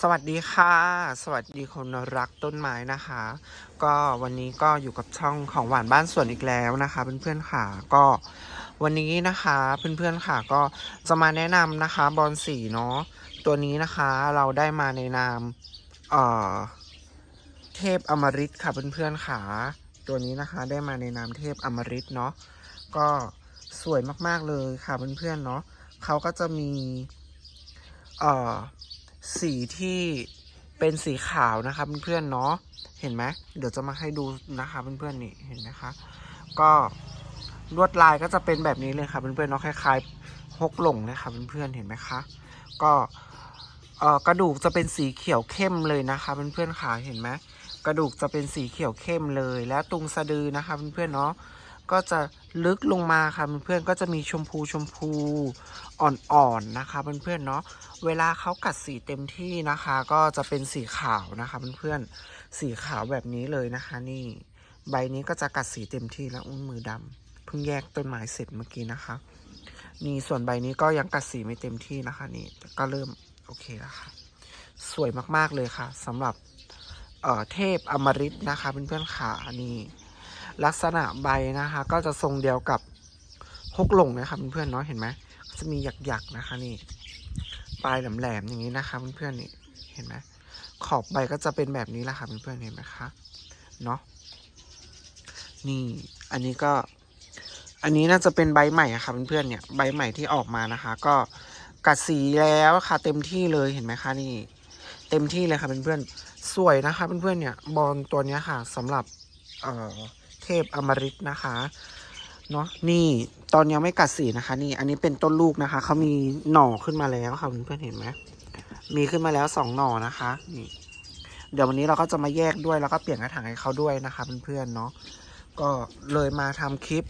สวัสดีค่ะ สวัสดีคนรักต้นไม้นะคะ ก็วันนี้ก็อยู่กับช่องของหวานบ้านสวนอีกแล้วนะคะเพื่อนๆค่ะก็วันนี้นะคะเพื่อนๆค่ะก็จะมาแนะนำนะคะบอลสีเนาะตัวนี้นะคะเราได้มาในนามเอ่อเทพอมฤตค่ะเพื่อนๆค่ะตัวนี้นะคะได้มาในนามเทพอมฤตเนาะก็สวยมากๆเลยค่ะเพื่อนๆเนาะเขาก็จะมีเอ่อ สีที่เป็นสีขาวนะคะเพื่อนๆเนาะเห็นไหมเดี๋ยวจะมาให้ดูนะคะเพื่อนๆนี่เห็นไหมคะ ก็ลวดลายก็จะเป็นแบบนี้เลยค่ะเพื่อนๆเนาะคล้ายๆฮกหลงเลยค่ะเพื่อนๆเห็นไหมคะก็เอ่อกระดูกจะเป็นสีเขียวเข้มเลยนะคะเพื่อนๆค่ะเห็นไหมกระดูกจะเป็นสีเขียวเข้มเลย และตรงสะดือนะคะเพื่อนๆเนาะ ก็จะลึกลงมาค่ะเพื่อนๆก็จะมีชมพูชมพูอ่อนๆนะคะเพื่อนๆเนาะเวลาเขากัดสีเต็มที่นะคะ ก็จะเป็นสีขาวนะคะเพื่อนๆสีขาวแบบนี้เลยนะคะ นี่ ใบนี้ก็จะกัดสีเต็มที่แล้วอุ้ยมือดำเพิ่งแยกต้นไม้เสร็จเมื่อกี้นะคะนี่ส่วนใบนี้ก็ยังกัดสีไม่เต็มที่นะคะนี่ก็เริ่มโอเคแล้วค่ะ สวยมากๆเลยค่ะสำหรับเเทพอมฤตนะคะเพื่อนๆขานี่ ลักษณะใบนะคะ ก็จะทรงเดียวกับฮกหลงนะคะเพื่อนๆเนาะเห็นไหมจะมีหยักๆนะคะนี่ปลายแหลมๆอย่างนี้นะคะเพื่อนๆนี่เห็นไหมขอบใบก็จะเป็นแบบนี้แหละค่ะเพื่อนๆเห็นไหมคะเนาะนี่อันนี้ก็ อันนี้น่าจะเป็นใบใหม่อะค่ะเพื่อนๆเนี่ยใบใหม่ที่ออกมานะคะ ก็กัดสีแล้วค่ะ เต็มที่เลยเห็นไหมคะนี่ เต็มที่เลยค่ะเพื่อนๆสวยนะคะเพื่อนๆเนี่ยบอลตัวนี้ค่ะสำหรับเอ่อ เทพอมฤตนะคะเนาะนี่ตอนยังไม่กัดสีนะคะ นี่ อันนี้เป็นต้นลูกนะคะเขามีหน่อขึ้นมาแล้วค่ะเพื่อนๆเห็นไหมมีขึ้นมาแล้วสองหน่อนะคะนี่เดี๋ยววันนี้เราก็จะมาแยกด้วยแล้วก็เปลี่ยนกระถางให้เขาด้วยนะคะเพื่อนๆเนาะก็เลยมาทำคลิป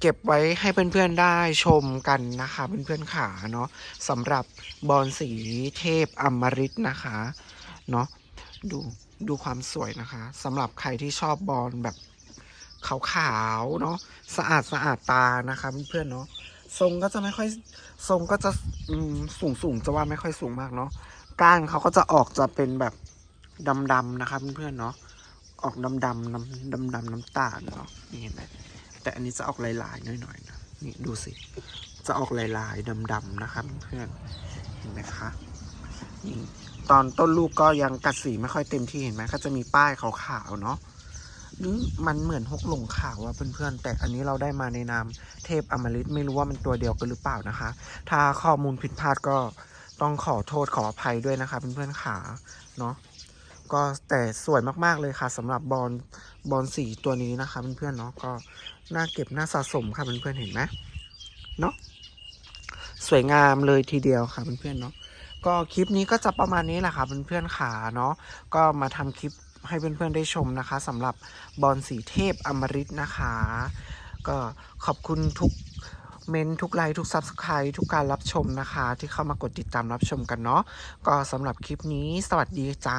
เก็บไว้ให้เพื่อนๆได้ชมกันนะคะเพื่อนๆขาเนาะสำหรับบอลสีเทพอมฤตนะคะเนาะดูดูความสวยนะคะสำหรับใครที่ชอบบอลแบบ ขาวๆเนาะสะอาดสะอาดตานะคะเพื่อนๆเนาะทรงก็จะไม่ค่อยทรงก็จะสูงสูงๆจะว่าไม่ค่อยสูงมากเนาะก้านเขาก็จะออกจะเป็นแบบดำๆนะคะเพื่อนๆเนาะออกดำๆน้ำดำๆน้ำตาลเนาะนี่เห็นไหมแต่อันนี้จะออกลายๆหน่อยๆนะนี่ดูสิ จะออกลายๆดำๆนะคะเพื่อนเห็นไหมคะนี่ตอนต้นลูกก็ยังกัดสีไม่ค่อยเต็มที่เห็นไหมก็จะมีป้ายขาวๆเนาะ หรือมันเหมือนฮกหลงขาวอะเพื่อนๆ แต่อันนี้เราได้มาในนามเทพอมฤตไม่รู้ว่ามันตัวเดียวกันหรือเปล่านะคะ ถ้าข้อมูลผิดพลาดก็ต้องขอโทษขออภัยด้วยนะคะเพื่อนๆขาเนาะก็แต่สวยมากๆเลยค่ะสำหรับบอลบอลสีตัวนี้นะคะเพื่อนๆเนาะก็น่าเก็บน่าสะสมค่ะเพื่อนๆเห็นไหมเนาะสวยงามเลยทีเดียวค่ะเพื่อนๆเนาะก็คลิปนี้ก็จะประมาณนี้แหละค่ะเพื่อนๆขาเนาะก็มาทำคลิป ให้เพื่อนๆได้ชมนะคะสำหรับบอลสีเทพอมริตนะคะ ก็ขอบคุณทุกเมนต์ทุกไลค์ทุกซับสไครต์ทุกการรับชมนะคะ ที่เข้ามากดติดตามรับชมกันเนาะก็สำหรับคลิปนี้สวัสดีจ้า